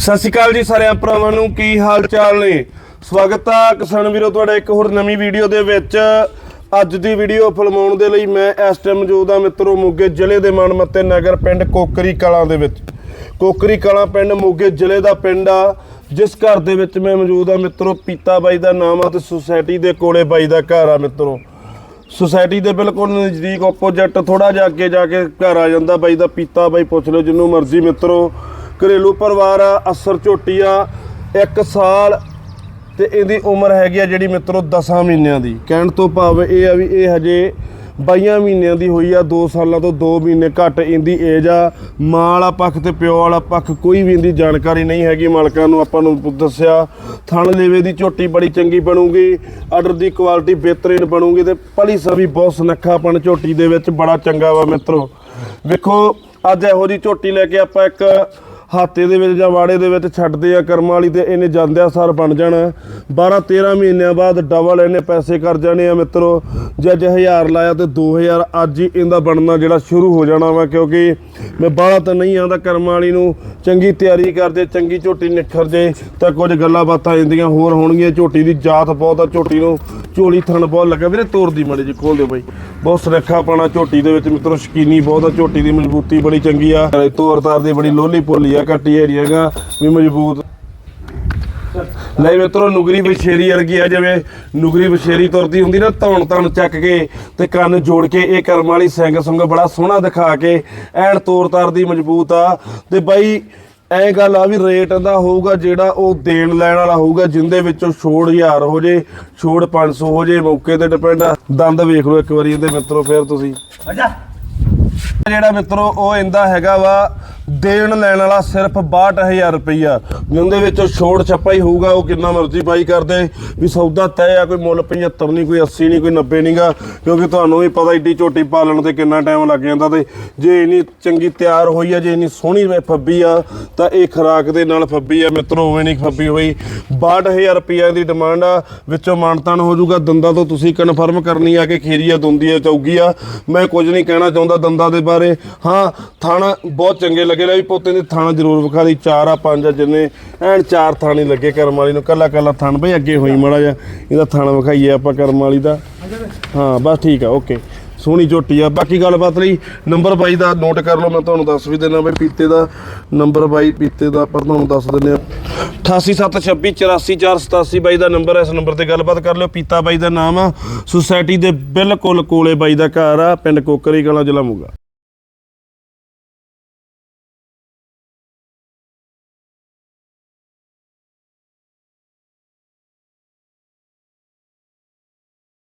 ਸਤਿ ਸ਼੍ਰੀ ਅਕਾਲ ਜੀ ਸਾਰਿਆਂ ਭਰਾਵਾਂ ਨੂੰ, ਕੀ ਹਾਲ ਚਾਲ ਨੇ? ਸਵਾਗਤ ਆ ਕਿਸਾਨ ਵੀਰੋ, ਤੁਹਾਡਾ ਇੱਕ ਹੋਰ ਨਵੀਂ ਵੀਡੀਓ ਦੇ ਵਿੱਚ। ਅੱਜ ਦੀ ਵੀਡੀਓ ਫਿਲਮਾਉਣ ਦੇ ਲਈ ਮੈਂ ਇਸ ਟਾਈਮ ਮੌਜੂਦ ਆ ਮਿੱਤਰੋ ਮੋਗੇ ਜ਼ਿਲ੍ਹੇ ਦੇ ਮਨਮੱਤੇ ਨਗਰ ਪਿੰਡ ਕੋਕਰੀ ਕਲਾਂ ਦੇ ਵਿੱਚ। ਕੋਕਰੀ ਕਲਾਂ ਪਿੰਡ ਮੋਗੇ ਜ਼ਿਲ੍ਹੇ ਦਾ ਪਿੰਡ ਆ, ਜਿਸ ਘਰ ਦੇ ਵਿੱਚ ਮੈਂ ਮੌਜੂਦ ਆ ਮਿੱਤਰੋ, ਪੀਤਾ ਬਾਈ ਦਾ ਨਾਮ ਆ ਤੇ ਸੁਸਾਇਟੀ ਦੇ ਕੋਲੇ ਬਾਈ ਦਾ ਘਰ ਆ ਮਿੱਤਰੋ। ਸੁਸਾਇਟੀ ਦੇ ਬਿਲਕੁਲ ਨਜ਼ਦੀਕ ਆਪੋਜੀਟ ਥੋੜਾ ਜਿਹਾ ਅੱਗੇ ਜਾ ਕੇ ਘਰ ਆ ਜਾਂਦਾ ਬਾਈ ਦਾ, ਪੀਤਾ ਬਾਈ ਪੁੱਛ ਲਓ, ਜਿੰਨੂੰ ਮਰਜ਼ੀ ਮਿੱਤਰੋ। ਘਰੇਲੂ ਪਰਿਵਾਰ ਆ, ਅਸਰ ਝੋਟੀ ਆ 1 ਸਾਲ ਤੇ ਇਹਦੀ ਉਮਰ ਹੈਗੀ ਆ ਜਿਹੜੀ ਮਿੱਤਰੋ 10 ਮਹੀਨਿਆਂ ਦੀ। ਕਹਿਣ ਤੋਂ ਭਾਵ ਇਹ ਆ ਵੀ ਇਹ ਹਜੇ 22 ਮਹੀਨਿਆਂ ਦੀ ਹੋਈ ਆ 2 ਸਾਲਾਂ ਤੋਂ 2 ਮਹੀਨੇ ਘੱਟ ਇਹਦੀ ਏਜ ਆ। ਮਾਂ ਵਾਲਾ ਪੱਖ ਤੇ ਪਿਓ ਵਾਲਾ ਪੱਖ ਕੋਈ ਵੀ ਇਹਦੀ ਜਾਣਕਾਰੀ ਨਹੀਂ ਹੈਗੀ, ਮਾਲਕਾਂ ਨੂੰ ਆਪਾਂ ਨੂੰ ਦੱਸਿਆ। ਥਣ ਲੇਵੇ ਦੀ ਝੋਟੀ ਬੜੀ ਚੰਗੀ ਬਣੂਗੀ ਆਰਡਰ ਦੀ ਕੁਆਲਿਟੀ ਬਿਹਤਰੀਨ ਬਣੂਗੀ ਤੇ ਪਲੀ ਸਭੀ ਬਹੁਤ ਸੁਨੱਖਾਪਣ ਝੋਟੀ ਦੇ ਵਿੱਚ ਬੜਾ ਚੰਗਾ ਵਾ ਮਿੱਤਰੋ। ਵੇਖੋ, ਅੱਜ ਇਹੋ ਜੀ ਝੋਟੀ ਲੈ ਕੇ ਆਪਾਂ ਇੱਕ ਹਾਤੇ ਦੇ ਵਿੱਚ ਜਾਂ ਵਾੜੇ ਦੇ ਵਿੱਚ ਛੱਡਦੇ ਆ, ਕਰਮਾਂ ਵਾਲੀ ਤੇ ਇਹਨੇ ਜਾਂਦਿਆਂ ਸਾਰ ਬਣ ਜਾਣਾ। 12 13 ਮਹੀਨਿਆਂ ਬਾਅਦ ਡਬਲ ਇਹਨੇ ਪੈਸੇ ਕਰ ਜਾਣੇ ਆ ਮਿੱਤਰੋ। ਜੇ ਅੱਜ 1000 ਲਾਇਆ ਤੇ 2000 ਅੱਜ ਹੀ ਇਹਦਾ ਬਣਨਾ ਜਿਹੜਾ ਸ਼ੁਰੂ ਹੋ ਜਾਣਾ ਵਾ, ਕਿਉਂਕਿ ਮੈਂ ਬਾਹਲਾ ਤਾਂ ਨਹੀਂ ਆਂਦਾ ਕਰਮਾਂ ਵਾਲੀ ਨੂੰ। ਚੰਗੀ ਤਿਆਰੀ ਕਰਦੇ, ਚੰਗੀ ਝੋਟੀ ਨਿਖਰ ਜੇ ਤਾਂ ਕੁਝ ਗੱਲਾਂ ਬਾਤਾਂ ਇੰਦੀਆਂ ਹੋਰ ਹੋਣਗੀਆਂ। ਝੋਟੀ ਦੀ ਜਾਤ ਬਹੁਤ ਆ, ਝੋਟੀ ਨੂੰ ਝੋਲੀ ਥਣ ਬਹੁਤ ਲੱਗਾ ਵੀਰੇ, ਤੋਰ ਦੀ ਮੜੀ ਜੀ ਖੋਲ ਦਿਓ ਬਾਈ। ਬਹੁਤ ਸੁਰੱਖਾ ਪਾਣਾ ਝੋਟੀ ਦੇ ਵਿੱਚ ਮਿੱਤਰੋ, ਸ਼ਕੀਨੀ ਬਹੁਤ ਆ, ਝੋਟੀ ਦੀ ਮਜ਼ਬੂਤੀ ਬੜੀ ਚੰਗੀ ਆ। ਤੋਰ ਤਾਰ ਦੀ ਬੜੀ ਲੋਲੀ ਪੋਲੀ ਆ ਕੱਟੀ ਏਰੀਆਗਾ ਵੀ ਮਜ਼ਬੂਤ। ਲੈ ਮਿੱਤਰੋ, ਨੁਗਰੀ ਬਸ਼ੇਰੀ ਵਰਗੀ ਆ, ਜਿਵੇਂ ਨੁਗਰੀ ਬਸ਼ੇਰੀ ਤੁਰਦੀ ਹੁੰਦੀ ਨਾ, ਧੌਣ ਧੌਣ ਚੱਕ ਕੇ ਤੇ ਕੰਨ ਜੋੜ ਕੇ ਇਹ ਕਰਮ ਵਾਲੀ ਸਿੰਘ ਸੰਗ ਬੜਾ ਸੋਹਣਾ ਦਿਖਾ ਕੇ ਐਨ ਤੋਰ ਤਾਰ ਦੀ ਮਜ਼ਬੂਤ ਆ। ਤੇ ਬਾਈ ਐ ਗੱਲ ਆ ਵੀ ਰੇਟ ਦਾ ਹੋਊਗਾ ਜਿਹੜਾ ਉਹ ਦੇਣ ਲੈਣ ਵਾਲਾ ਹੋਊਗਾ, ਜਿੰਦੇ ਵਿੱਚੋਂ ਛੋੜ 1000 ਹੋ ਜੇ, ਛੋੜ 500 ਹੋ ਜੇ, ਮੌਕੇ ਤੇ ਡਿਪੈਂਡ ਆ। ਦੰਦ ਵੇਖ ਲਓ ਇੱਕ ਵਾਰੀ ਇਹਦੇ ਮਿੱਤਰੋ, ਫਿਰ ਤੁਸੀਂ। ਜਿਹੜਾ ਮਿੱਤਰੋ ਉਹ ਇੰਦਾ ਹੈਗਾ ਵਾ, ਦੇਣ ਲੈਣ ਵਾਲਾ ਸਿਰਫ 62000 ਰੁਪਈਆ। ਜਿਹਦੇ ਵਿੱਚੋਂ ਛੋੜ ਛੱਪਾ ਹੀ ਹੋਊਗਾ, ਉਹ ਕਿੰਨਾ ਮਰਜ਼ੀ ਪਾਈ ਕਰਦੇ। ਵੀ ਸੌਦਾ ਤੈਅ ਆ, ਕੋਈ ਮੁੱਲ 75 ਨਹੀਂ, ਕੋਈ 80 ਨਹੀਂ, ਕੋਈ 90 ਨਹੀਂਗਾ। ਕਿਉਂਕਿ ਤੁਹਾਨੂੰ ਵੀ ਪਤਾ ਏਡੀ ਝੋਟੀ ਪਾਲਣ ਤੇ ਕਿੰਨਾ ਟਾਈਮ ਲੱਗ ਜਾਂਦਾ ਤੇ ਜੇ ਇਨੀ ਚੰਗੀ ਤਿਆਰ ਹੋਈ ਆ, ਜੇ ਇਨੀ ਸੋਹਣੀ ਫੱਬੀ ਆ, ਤਾਂ ਇਹ ਖਰਾਕ ਦੇ ਨਾਲ ਫੱਬੀ ਆ। ਮਿੱਤਰੋ, ਉਵੇਂ ਨਹੀਂ ਫੱਬੀ ਹੋਈ। 62000 ਰੁਪਈਆ ਦੀ ਡਿਮਾਂਡ ਆ। ਵਿੱਚੋਂ ਮਾਨਤਾਨ ਹੋ ਜਾਊਗਾ, ਦੰਦਾਂ ਤੋਂ ਤੁਸੀਂ ਕਨਫਰਮ ਕਰਨੀ ਆ ਕਿ ਖੀਰੀ ਆ ਦੁੰਦੀ ਆ ਚੌਗੀ ਆ ਮੈਂ ਕੁਝ ਨਹੀਂ ਕਹਿਣਾ ਚਾਹੁੰਦਾ, ਦੰਦ ਦੇ ਬਾਰੇ। ਹਾਂ, ਥਾਣਾ ਬਹੁਤ ਚੰਗੇ ਲੱਗੇ ਲੈ ਵੀ ਪੋਤੇ ਦੇ ਥਾਣਾ ਜ਼ਰੂਰ ਵਿਖਾ ਲਈ। ਚਾਰ ਆ ਪੰਜ ਆ ਜਿੰਨੇ। ਐਨ ਚਾਰ ਥਾਣੇ ਲੱਗੇ ਕਰਮ ਵਾਲੀ ਨੂੰ। ਕੱਲਾ ਕੱਲਾ ਥਣ ਬਈ ਅੱਗੇ ਹੋਈ ਮੜਾ ਜਾ ਇਹਦਾ ਥਾਣਾ ਵਿਖਾਈਏ ਆਪਾਂ ਕਰਮ ਵਾਲੀ ਦਾ। ਹਾਂ, ਬਸ ਠੀਕ ਆ, ਓਕੇ। ਸੋਹਣੀ ਝੋਟੀ ਆ। ਬਾਕੀ ਗੱਲਬਾਤ ਲਈ ਨੰਬਰ ਬਾਈ ਦਾ ਨੋਟ ਕਰ ਲਓ, ਮੈਂ ਤੁਹਾਨੂੰ ਦੱਸ ਵੀ ਦਿੰਦਾ ਬਈ ਪੀਤੇ ਦਾ ਨੰਬਰ ਬਾਈ, ਪੀਤੇ ਦਾ ਆਪਾਂ ਤੁਹਾਨੂੰ ਦੱਸ ਦਿੰਦੇ ਆ। 8876284487 ਬਾਈ ਦਾ ਨੰਬਰ ਹੈ ਇਸ ਨੰਬਰ ਤੇ ਗੱਲਬਾਤ ਕਰ ਲਿਓ। ਪੀਤਾ ਬਾਈ ਦਾ ਨਾਮ ਆ, ਸੁਸਾਇਟੀ ਦੇ ਬਿਲਕੁਲ ਕੋਲੇ ਬਾਈ ਦਾ ਘਰ ਆ, ਪਿੰਡ ਕੋਕਰੀ, ਕਲਾਂ ਜ਼ਿਲ੍ਹਾ ਮੋਗਾ।